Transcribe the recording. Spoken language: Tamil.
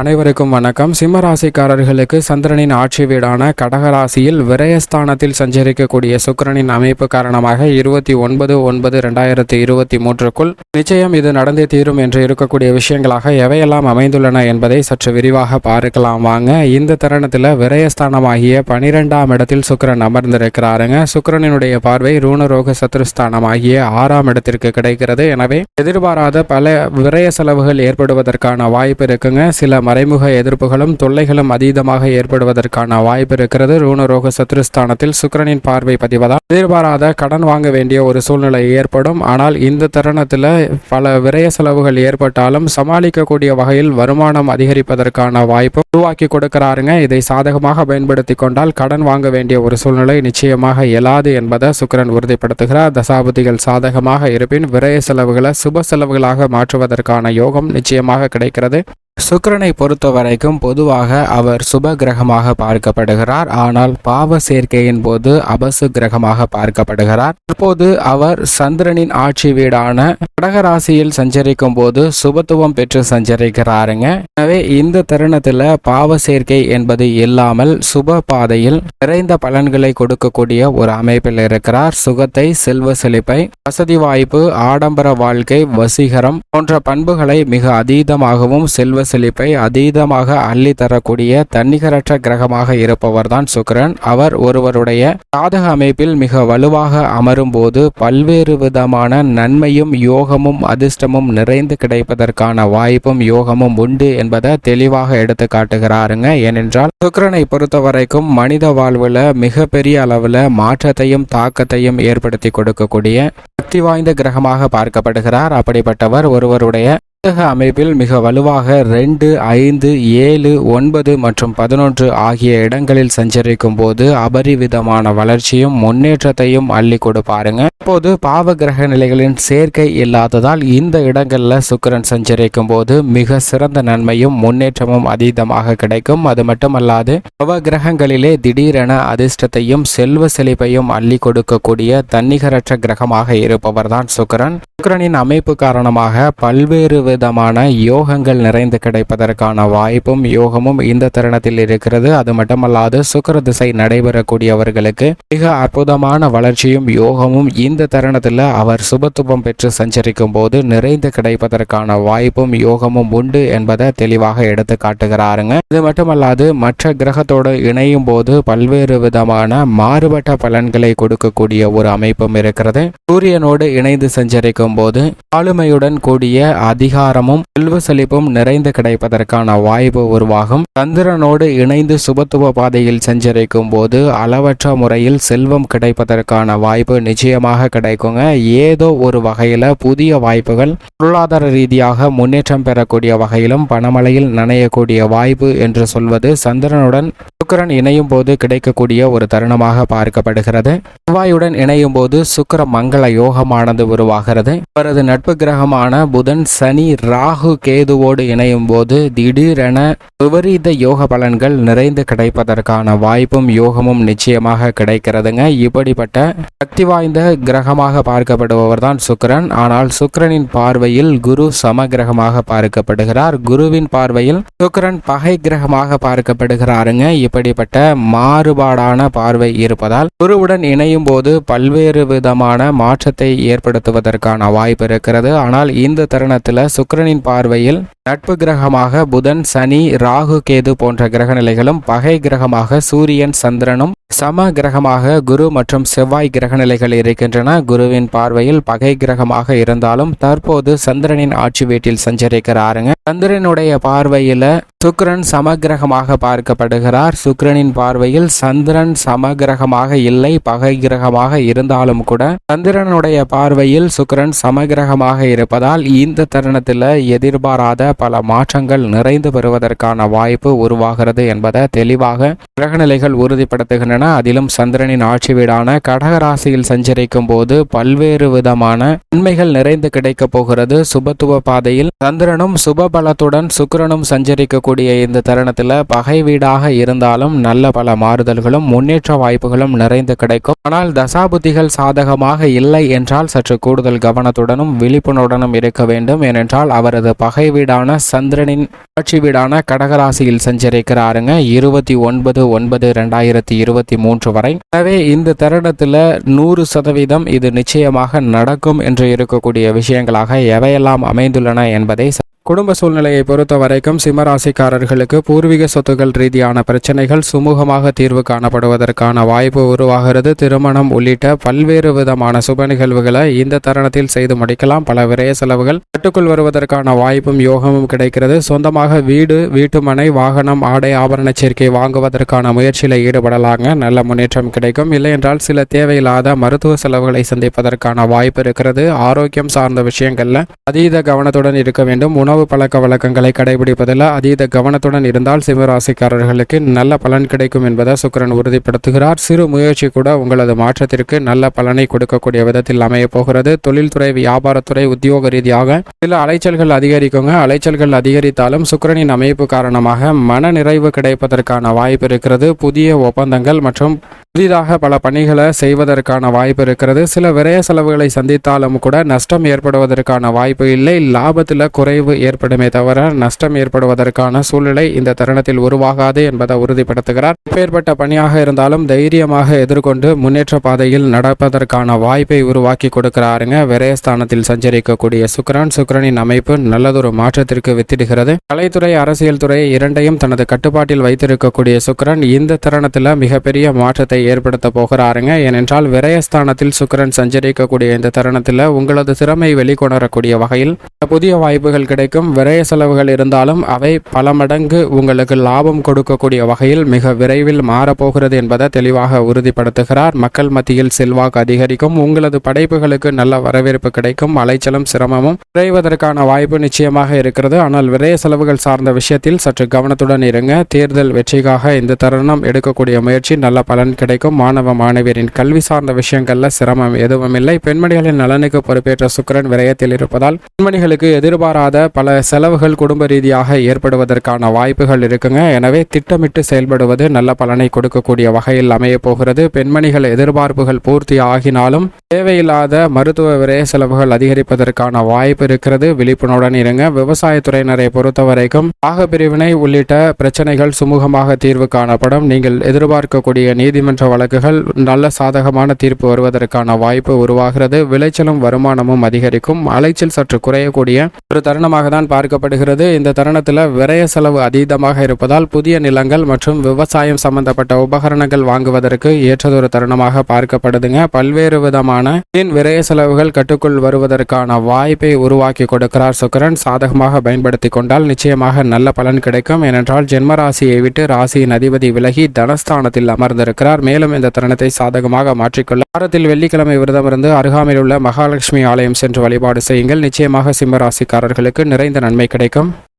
அனைவருக்கும் வணக்கம். சிம்மராசிக்காரர்களுக்கு சந்திரனின் ஆட்சி வீடான கடகராசியில் விரயஸ்தானத்தில் சஞ்சரிக்கக்கூடிய சுக்கரனின் அமைப்பு காரணமாக இருபத்தி ஒன்பது ஒன்பது ரெண்டாயிரத்தி இருபத்தி மூன்றுக்குள் நிச்சயம் இது நடந்தே தீரும் என்று இருக்கக்கூடிய விஷயங்களாக எவையெல்லாம் அமைந்துள்ளன என்பதை சற்று விரிவாக பார்க்கலாம். வாங்க இந்த தருணத்தில் விரயஸ்தானமாகிய பனிரெண்டாம் இடத்தில் சுக்கிரன் அமர்ந்திருக்கிறாருங்க. சுக்கிரனினுடைய பார்வை ரூணரோக சத்ருஸ்தானமாகிய ஆறாம் இடத்திற்கு கிடைக்கிறது. எனவே எதிர்பாராத பல விரய செலவுகள் ஏற்படுவதற்கான வாய்ப்பு இருக்குங்க. சில மறைமுக எதிர்ப்புகளும் தொல்லைகளும் அதீதமாக ஏற்படுவதற்கான வாய்ப்பு இருக்கிறது. ரூணரோக சத்ருஸ்தானத்தில் சுக்கிரனின் பார்வை பதிவதால் எதிர்பாராத கடன் வாங்க வேண்டிய ஒரு சூழ்நிலை ஏற்படும். ஆனால் இந்த தருணத்தில் பல விரய செலவுகள் ஏற்பட்டாலும் சமாளிக்கக்கூடிய வகையில் வருமானம் அதிகரிப்பதற்கான வாய்ப்பு உருவாக்கி கொடுக்கிறாருங்க. இதை சாதகமாக பயன்படுத்தி கொண்டால் கடன் வாங்க வேண்டிய ஒரு சூழ்நிலை நிச்சயமாக இயலாது என்பதை சுக்கிரன் உறுதிப்படுத்துகிறார். தசாபதிகள் சாதகமாக இருப்பின் விரய செலவுகளை சுப செலவுகளாக மாற்றுவதற்கான யோகம் நிச்சயமாக கிடைக்கிறது. சுக்கரனை பொறுத்த வரைக்கும் பொதுவாக அவர் சுப கிரகமாக பார்க்கப்படுகிறார். ஆனால் பாவ சேர்க்கையின் போது அபசு கிரகமாக பார்க்கப்படுகிறார். இப்போது அவர் சந்திரனின் ஆட்சி வீடான கடகராசியில் சஞ்சரிக்கும் போது சுபத்துவம் பெற்று சஞ்சரிக்கிறாருங்க. எனவே இந்த தருணத்துல பாவ சேர்க்கை என்பது இல்லாமல் சுப பாதையில் நிறைந்த பலன்களை கொடுக்கக்கூடிய ஒரு அமைப்பில் இருக்கிறார். சுகத்தை செல்வ செழிப்பை வசதி வாய்ப்பு ஆடம்பர வாழ்க்கை வசீகரம் போன்ற பண்புகளை மிக அதீதமாகவும் செல்வ செழிப்பை அதீதமாக அள்ளி தரக்கூடிய தன்னிகரற்ற கிரகமாக இருப்பவர்தான் சுக்கரன். அவர் ஒருவருடைய சாதக அமைப்பில் மிக வலுவாக அமரும் போது பல்வேறு விதமான நன்மையும் யோகமும் அதிர்ஷ்டமும் நிறைந்து கிடைப்பதற்கான வாய்ப்பும் யோகமும் உண்டு என்பதை தெளிவாக எடுத்துக்காட்டு காட்டுகிறாருங்க. ஏனென்றால் சுக்கரனை பொறுத்த வரைக்கும் மனித வாழ்வில் மிகப்பெரிய அளவில் மாற்றத்தையும் தாக்கத்தையும் ஏற்படுத்தி கொடுக்கக்கூடிய சக்தி வாய்ந்த கிரகமாக பார்க்கப்படுகிறார். அப்படிப்பட்டவர் ஒருவருடைய புத்தக அமைப்பில் மிக வலுவாக ரெண்டு ஐந்து ஏழு ஒன்பது மற்றும் பதினொன்று ஆகிய இடங்களில் சஞ்சரிக்கும் போது அபரிவிதமான வளர்ச்சியும் முன்னேற்றத்தையும் அள்ளி கொடுப்பாருங்க இப்போது பாவ கிரக நிலைகளின் சேர்க்கை இல்லாததால் இந்த இடங்களில் சுக்கரன் சஞ்சரிக்கும் போது மிக சிறந்த நன்மையும் முன்னேற்றமும் அதீதமாக கிடைக்கும். அது மட்டுமல்லாது பவ கிரகங்களிலே திடீரென அதிர்ஷ்டத்தையும் செல்வ செழிப்பையும் அள்ளி கொடுக்கக்கூடிய தன்னிகரற்ற கிரகமாக இருப்பவர்தான் சுக்கிரன். சுக்கிரனின் அமைப்பு காரணமாக பல்வேறு விதமான யோகங்கள் நிறைந்து கிடைப்பதற்கான வாய்ப்பும் யோகமும் இந்த தருணத்தில் இருக்கிறது. அது மட்டுமல்லாது சுக்கர திசை நடைபெறக்கூடியவர்களுக்கு மிக அற்புதமான வளர்ச்சியும் யோகமும் இந்த தருணத்தில் அவர் சுபத்துவம் பெற்று சஞ்சரிக்கும் போது நிறைந்து கிடைப்பதற்கான வாய்ப்பும் யோகமும் உண்டு என்பதை தெளிவாக எடுத்து காட்டுகிறாருங்க. இது மட்டுமல்லாது மற்ற கிரகத்தோடு இணையும் போது பல்வேறு விதமான மாறுபட்ட பலன்களை கொடுக்கக்கூடிய ஒரு அமைப்பும் இருக்கிறது. சூரியனோடு இணைந்து சஞ்சரிக்கும் போது ஆளுமையுடன் கூடிய அதிகாரமும் செல்வ செழிப்பும் நிறைந்து கிடைப்பதற்கான வாய்ப்பு உருவாகும். சந்திரனோடு இணைந்து சுபத்துவ பாதையில் சஞ்சரிக்கும் போது அளவற்ற முறையில் செல்வம் கிடைப்பதற்கான வாய்ப்பு நிச்சயமாக கிடைக்குங்க. ஏதோ ஒரு வகையில புதிய வாய்ப்புகள் பொருளாதார ரீதியாக முன்னேற்றம் பெறக்கூடிய வகையிலும் பணமழையில் நனையக்கூடிய வாய்ப்பு என்று சொல்வது சந்திரனுடன் சுக்கரன் இணையும் போது கிடைக்கக்கூடிய ஒரு தருணமாக பார்க்கப்படுகிறது. செவ்வாயுடன் இணையும் போது சுக்கிர மங்கள யோகமானது உருவாகிறது. அவரது நட்பு கிரகமான புதன் சனி ராகு கேதுவோடு இணையும் போது திடீரென விபரீத யோக பலன்கள் நிறைந்து கிடைப்பதற்கான வாய்ப்பும் யோகமும் நிச்சயமாக கிடைக்கிறதுங்க. இப்படிப்பட்ட சக்தி வாய்ந்த கிரகமாக பார்க்கப்படுபவர் தான் சுக்கிரன். ஆனால் சுக்கரனின் பார்வையில் குரு சம கிரகமாக பார்க்கப்படுகிறார். குருவின் பார்வையில் சுக்கிரன் பகை கிரகமாக பார்க்கப்படுகிறாருங்க. இப்படிப்பட்ட மாறுபாடான பார்வை இருப்பதால் குருவுடன் இணையும் போது பல்வேறு விதமான மாற்றத்தை ஏற்படுத்துவதற்கான வாய்ப்பு இருக்கிறது. ஆனால் இந்த தருணத்தில் சுக்கரனின் பார்வையில் நட்பு கிரகமாக புதன் சனி ராகு கேது போன்ற கிரக நிலைகளும் பகை கிரகமாக சூரியன் சந்திரனும் சம கிரகமாக குரு மற்றும் செவ்வாய் கிரக நிலைகள் இருக்கின்றன. குருவின் பார்வையில் பகை கிரகமாக இருந்தாலும் தற்போது சந்திரனின் ஆட்சி வீட்டில் சஞ்சரிக்கிறாருங்க. சந்திரனுடைய பார்வையில சுக்கிரன் சமகிரகமாக பார்க்கப்படுகிறார். சுக்கிரனின் பார்வையில் சந்திரன் சமகிரகமாக இல்லை பகை கிரகமாக இருந்தாலும் கூட சந்திரனுடைய பார்வையில் சுக்கிரன் சமகிரகமாக இருப்பதால் இந்த தருணத்தில் எதிர்பாராத பல மாற்றங்கள் நிறைந்து பெறுவதற்கான வாய்ப்பு உருவாகிறது என்பதை தெளிவாக கிரகநிலைகள் உறுதிப்படுத்துகின்றன. அதிலும் சந்திரனின் ஆட்சி வீடான கடகராசியில் சஞ்சரிக்கும் போது பல்வேறு விதமான நன்மைகள் நிறைந்து கிடைக்கப் போகிறது. சுபத்துவ பாதையில் சந்திரனும் சுபபலத்துடன் சுக்கிரனும் சஞ்சரிக்கக்கூடிய இந்த தருணத்தில் பகை வீடாக இருந்தாலும் நல்ல பல மாறுதல்களும் முன்னேற்ற வாய்ப்புகளும் நிறைந்து கிடைக்கும். ஆனால் தசாபுத்திகள் சாதகமாக இல்லை என்றால் சற்று கூடுதல் கவனத்துடனும் விழிப்புணர்வுடனும் இருக்க வேண்டும். ஏனென்றால் அவரது பகை வீடான வீடான சந்திரனின் ஆட்சி வீடான கடகராசியில் சஞ்சரிக்கிறாருங்க. இருபத்தி ஒன்பது ஒன்பது ரெண்டாயிரத்தி இருபத்தி மூன்று வரை. எனவே இந்த தருணத்தில் நூறு சதவீதம் இது நிச்சயமாக நடக்கும் என்று இருக்கக்கூடிய விஷயங்களாக எவையெல்லாம் அமைந்துள்ளன என்பதை குடும்ப சூழ்நிலையை பொறுத்த வரைக்கும் சிம்மராசிக்காரர்களுக்கு பூர்வீக சொத்துக்கள் ரீதியான பிரச்சனைகள் சுமூகமாக தீர்வு காணப்படுவதற்கான வாய்ப்பு உருவாகிறது. திருமணம் உள்ளிட்ட பல்வேறு விதமான சுப நிகழ்வுகளை இந்த தருணத்தில் செய்து முடிக்கலாம். பல விரய செலவுகள் கட்டுக்குள் வருவதற்கான வாய்ப்பும் யோகமும் கிடைக்கிறது. சொந்தமாக வீடு வீட்டுமனை வாகனம் ஆடை ஆபரண சேர்க்கை வாங்குவதற்கான முயற்சியில் ஈடுபடலாங்க. நல்ல முன்னேற்றம் கிடைக்கும். இல்லையென்றால் சில தேவையில்லாத மருத்துவ செலவுகளை சந்திப்பதற்கான வாய்ப்பு இருக்கிறது. ஆரோக்கியம் சார்ந்த விஷயங்கள்ல அதீத கவனத்துடன் இருக்க வேண்டும். உணவு உணவு பழக்க வழக்கங்களை கடைபிடிப்பதில் அதீத கவனத்துடன் இருந்தால் சிம்மராசிக்காரர்களுக்கு நல்ல பலன் கிடைக்கும் என்பதை சுக்கரன் உறுதிப்படுத்துகிறார். சிறு முயற்சி கூட உங்களது மாற்றத்திற்கு நல்ல பலனை கொடுக்கக்கூடிய விதத்தில் அமையப் போகிறது. தொழில்துறை வியாபாரத்துறை உத்தியோக ரீதியாக சில அலைச்சல்கள் அதிகரிக்குங்க. அலைச்சல்கள் அதிகரித்தாலும் சுக்கிரனின் அமைப்பு காரணமாக மன நிறைவு கிடைப்பதற்கான வாய்ப்பு இருக்கிறது. புதிய ஒப்பந்தங்கள் மற்றும் புதிதாக பல பணிகளை செய்வதற்கான வாய்ப்பு இருக்கிறது. சில விரய செலவுகளை சந்தித்தாலும் கூட நஷ்டம் ஏற்படுவதற்கான வாய்ப்பு இல்லை. லாபத்தில் குறைவு ஏற்படுமே தவிர நஷ்டம் ஏற்படுவதற்கான சூழ்நிலை இந்த தருணத்தில் உருவாகாது என்பதை உறுதிப்படுத்துகிறார். இப்பேற்பட்ட பணியாக இருந்தாலும் தைரியமாக எதிர்கொண்டு முன்னேற்ற பாதையில் நடப்பதற்கான வாய்ப்பை உருவாக்கி கொடுக்கிறாருங்க. விரயஸ்தானத்தில் சஞ்சரிக்கக்கூடிய சுக்ரான். சுக்ரனின் அமைப்பு நல்லதொரு மாற்றத்திற்கு வித்திடுகிறது. கலைத்துறை அரசியல் துறை இரண்டையும் தனது கட்டுப்பாட்டில் வைத்திருக்கக்கூடிய சுக்கிரன் இந்த தருணத்தில் மிகப்பெரிய மாற்றத்தை ஏற்படுத்த போகிறாருங்க. ஏனென்றால் விரயஸ்தானத்தில் சுக்கரன் சஞ்சரிக்கக்கூடிய இந்த தருணத்தில் உங்களது திறமை வெளிக்கொணரக்கூடிய வகையில் புதிய வாய்ப்புகள் கிடைக்கும் விரய செலவுகள் இருந்தாலும் அவை பல மடங்கு உங்களுக்கு லாபம் கொடுக்கக்கூடிய வகையில் மிக விரைவில் மாறப்போகிறது என்பதை தெளிவாக உறுதிப்படுத்துகிறார். மக்கள் மத்தியில் செல்வாக்கு அதிகரிக்கும் உங்களது படைப்புகளுக்கு நல்ல வரவேற்பு கிடைக்கும் அலைச்சலும் சிரமமும் குறைவதற்கான வாய்ப்பு நிச்சயமாக இருக்கிறது. ஆனால் விரய செலவுகள் சார்ந்த விஷயத்தில் சற்று கவனத்துடன் இருங்க. தேர்தல் வெற்றிக்காக இந்த தருணம் எடுக்கக்கூடிய முயற்சி நல்ல பலன் கிடைக்கும். மாணவ மாணவியரின் கல்வி சார்ந்த விஷயங்கள்ல சிரமம் எதுவும் இல்லை பெண்மணிகளின் நலனுக்கு பொறுப்பேற்ற சுக்கரன் விரயத்தில் இருப்பதால் பெண்மணிகள் உங்களுக்கு எதிர்பாராத பல செலவுகள் குடும்ப ரீதியாக ஏற்படுவதற்கான வாய்ப்புகள் இருக்குங்க. எனவே திட்டமிட்டு செயல்படுவது நல்ல பலனை கொடுக்கக்கூடிய வகையில் அமைய போகிறது. பெண்மணிகள் எதிர்பார்ப்புகள் பூர்த்தி ஆகினாலும் தேவையில்லாத மருத்துவ விரய செலவுகள் அதிகரிப்பதற்கான வாய்ப்பு இருக்கிறது. விழிப்புணர்வுடன் இருங்க. விவசாயத்துறையினரை பொறுத்தவரைக்கும் ஆகப்பிரிவினை பிரிவினை உள்ளிட்ட பிரச்சனைகள் சுமூகமாக தீர்வு காணப்படும். நீங்கள் எதிர்பார்க்கக்கூடிய நீதிமன்ற வழக்குகள் நல்ல சாதகமான தீர்ப்பு வருவதற்கான வாய்ப்பு உருவாகிறது. விளைச்சலும் வருமானமும் அதிகரிக்கும். அலைச்சல் சற்று குறையக்கூடிய ஒரு தருணமாக தான் பார்க்கப்படுகிறது. இந்த தருணத்தில் விரய செலவு அதீதமாக இருப்பதால் புதிய நிலங்கள் மற்றும் விவசாயம் சம்பந்தப்பட்ட உபகரணங்கள் வாங்குவதற்கு ஏற்றதொரு தருணமாக பார்க்கப்படுதுங்க. பல்வேறு விதமான வீண் விரய செலவுகள் கட்டுக்குள் வருவதற்கான வாய்ப்பை உருவாக்கி கொடுக்கிறார் சுக்கரன். சாதகமாக பயன்படுத்தி கொண்டால் நிச்சயமாக நல்ல பலன் கிடைக்கும். ஏனென்றால் ஜென்ம ராசியை விட்டு ராசியின் அதிபதி விலகி தனஸ்தானத்தில் அமர்ந்திருக்கிறார். மேலும் இந்த தருணத்தை சாதகமாக மாற்றிக்கொள்ள வாரத்தில் வெள்ளிக்கிழமை விரதம் இருந்து அருகாமையில் உள்ள மகாலட்சுமி ஆலயம் சென்று வழிபாடு செய்யுங்கள். நிச்சயமாக சிம்ம ராசிக்காரர்களுக்கு நிறைந்த நன்மை கிடைக்கும்.